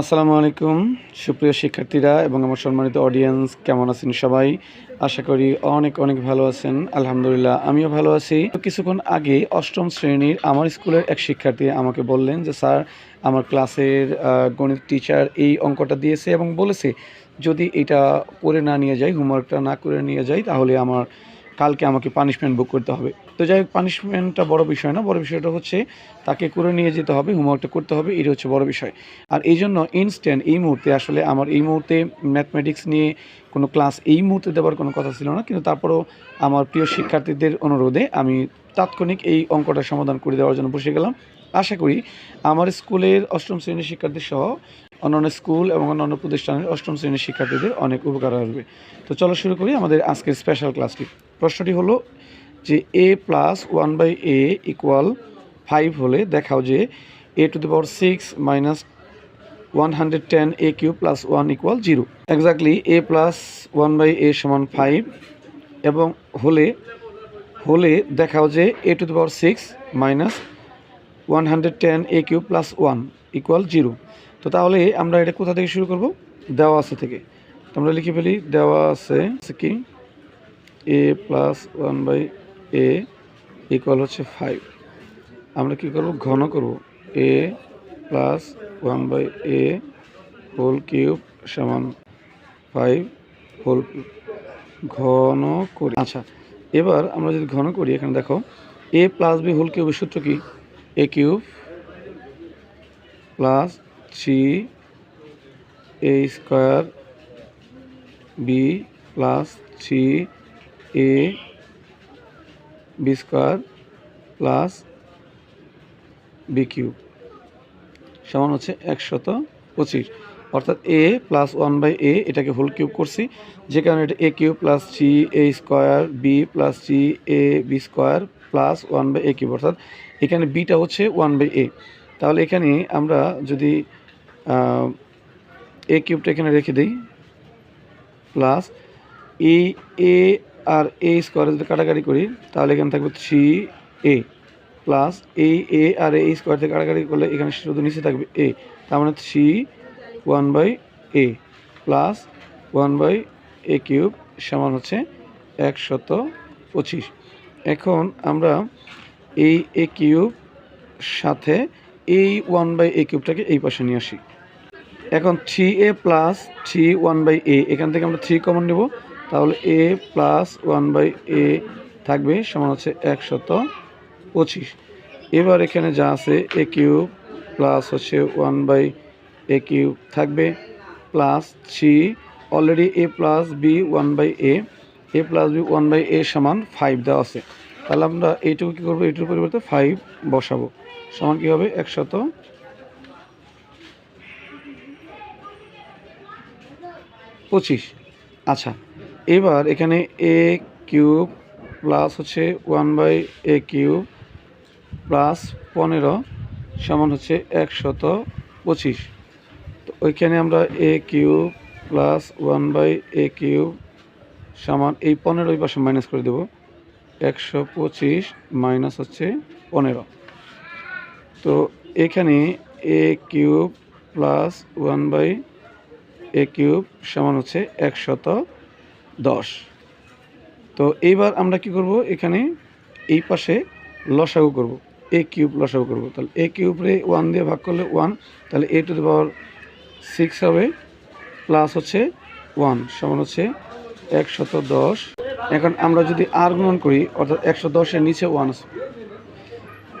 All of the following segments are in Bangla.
আসসালামু আলাইকুম। সুপ্রিয় শিক্ষার্থীরা এবং আমার সম্মানিত অডিয়েন্স কেমন আছেন সবাই? আশা করি অনেক অনেক ভালো আছেন। আলহামদুলিল্লাহ, আমিও ভালো আছি। কিছুক্ষণ আগে অষ্টম শ্রেণির আমার স্কুলের এক শিক্ষার্থী আমাকে বললেন যে, স্যার, আমার ক্লাসের গণিত টিচার এই অঙ্কটা দিয়েছে এবং বলেছে, যদি এটা করে না নিয়ে যাই হোমওয়ার্কটা না করে নিয়ে যাই, তাহলে আমার কালকে আমাকে পানিশমেন্ট বুক করতে হবে। তো যাই হোক পানিশমেন্টটা বড় বিষয় না, বড় বিষয়টা হচ্ছে তাকে করে নিয়ে যেতে হবে হোমওয়ার্কটা করতে হবে এটা হচ্ছে বড় বিষয়। আর এই জন্য ইনস্ট্যান্ট এই মুহূর্তে আসলে আমার এই মুহূর্তে ম্যাথমেটিক্স নিয়ে কোনো ক্লাস এই মুহূর্তে দেওয়ার কোনো কথা ছিল না, কিন্তু তারপরেও আমার প্রিয় শিক্ষার্থীদের অনুরোধে আমি তাৎক্ষণিক এই অঙ্কটা সমাধান করে দেওয়ার জন্য বসে গেলাম। আশা করি আমার স্কুলের অষ্টম শ্রেণির শিক্ষার্থী সহ অন্যান্য স্কুল এবং অন্যান্য প্রতিষ্ঠানের অষ্টম শ্রেণির শিক্ষার্থীদের অনেক উপকার আসবে। তো চলো শুরু করি আমাদের আজকের স্পেশাল ক্লাসটি প্রশ্নটি হলো যে A plus one by A equal five হলে দেখাও যে A to the power six minus one hundred ten A cube plus one equal zero A plus one by A সমান ফাইভ এবং হলে হলে দেখাও যে A to the power six minus one hundred ten A cube plus one zero তো তাহলে আমরা এটা কোথা থেকে শুরু করব? দেওয়া আছে থেকে। আমরা লিখে ফেলি, দেওয়া আছে কি? A plus one by A equal হচ্ছে ফাইভ আমরা কি করব? ঘন করব। A plus one by A whole cube সমান ফাইভ হোল ঘন করি। আচ্ছা এবার আমরা যদি ঘন করি, এখানে দেখো এ প্লাস বি হোল কিউবের সূত্র কি? A cube plus three A square B plus three A B square plus B cube সমান হচ্ছে একশত পঁচিশ। অর্থাৎ A plus one by A এটাকে হোল কিউব করছি। যে কারণে এটা A cube plus three A square B plus three A B square plus one by A cube. অর্থাৎ এখানে বিটা হচ্ছে ওয়ান বাই এ। তাহলে এখানে আমরা যদি এ কিউবটা এখানে রেখে দিই, প্লাস এই এ আর এ স্কোয়ারে যদি কাটাকাটি করি, তাহলে এখানে থাকবে থ্রি এ প্লাস এই এ আর এই স্কোয়ার থেকে কাটাকাটি করলে এখানে শুধু নিচে থাকবে এ তার মানে three one by A plus one by A cube সমান হচ্ছে একশত পঁচিশ। এখন আমরা এই এ কিউব সাথে এই ওয়ান বাই এ কিউবটাকে এই পাশে নিয়ে আসি। এখন three A plus three one by A এখান থেকে আমরা থ্রি কমন নেব। তাহলে A plus one by A থাকবে সমান হচ্ছে একশত পঁচিশ। এবার এখানে যা আছে, এ কিউব প্লাস হচ্ছে ওয়ান বাই এ কিউব থাকবে। Plus three, already A plus B one by A A plus B one by A সমান ফাইভ দেওয়া আছে। তাহলে আমরা এইটুকু কী করব? এইটুকুর পরিবর্তে ফাইভ বসাবো। সমান কী হবে? একশত পঁচিশ। আচ্ছা এবার এখানে এ কিউব প্লাস হচ্ছে one by A cube plus পনেরো সমান হচ্ছে একশত পঁচিশ। তো ওইখানে আমরা A cube plus one by A cube সমান এই পনেরোই পাশে মাইনাস করে দেব। একশো পঁচিশ মাইনাস হচ্ছে পনেরো। তো এখানে A cube plus one by A cube সমান হচ্ছে একশত দশ। তো এইবার আমরা কি করব? এখানে এই পাশে লসাগু করব। এ কিউব লসাগু করব। তাহলে এ কিউবরে ওয়ান দিয়ে ভাগ করলে ওয়ান, তাহলে A to the power six হবে, প্লাস হচ্ছে ওয়ান, সমান হচ্ছে একশত দশ। এখন আমরা যদি আর গ্রহণ করি, অর্থাৎ একশো দশের নিচে ওয়ান আছে।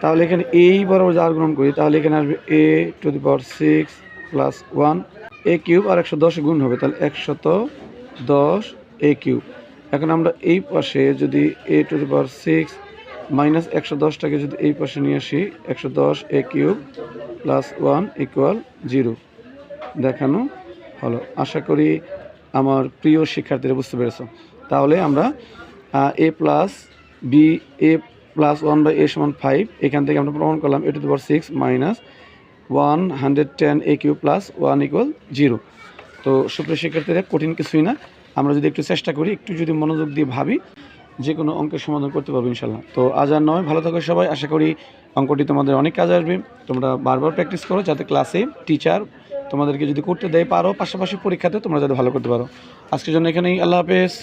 তাহলে এখানে এই বরাবর আর গ্রহণ করি, তাহলে এখানে আসবে A to the power six plus one. A cube আর একশো দশে গুণ হবে, তাহলে একশত দশ এ কিউব এখন আমরা এই পাশে যদি A to the power six minus একশো দশটাকে যদি এই পাশে নিয়ে আসি, একশো দশ A cube plus one equal zero দেখানো হলো। আশা করি আমার প্রিয় শিক্ষার্থীরা বুঝতে পেরেছ। তাহলে আমরা A plus B A plus one by A সমান ফাইভ এখান থেকে আমরা প্রমাণ করলাম A to the power six minus one hundred ten A cube plus one equal zero তো সুপ্রিয় শিক্ষার্থীরা, কঠিন কিছুই না। আমরা যদি একটু চেষ্টা করি, একটু যদি মনোযোগ দিয়ে ভাবি যে কোনো অঙ্কের সমাধান করতে পারব ইনশাল্লাহ। তো আজ আর নয়, ভালো থাকো সবাই, আশা করি অঙ্কটি তোমাদের অনেক কাজে আসবে। তোমরা বারবার প্র্যাকটিস করো যাতে ক্লাসে টিচার তোমাদেরকে যদি করতে দেয় পারো, পাশাপাশি পরীক্ষাতে তোমরা যাতে ভালো করতে পারো। আজকের জন্য এখানেই, আল্লাহ হাফেজ।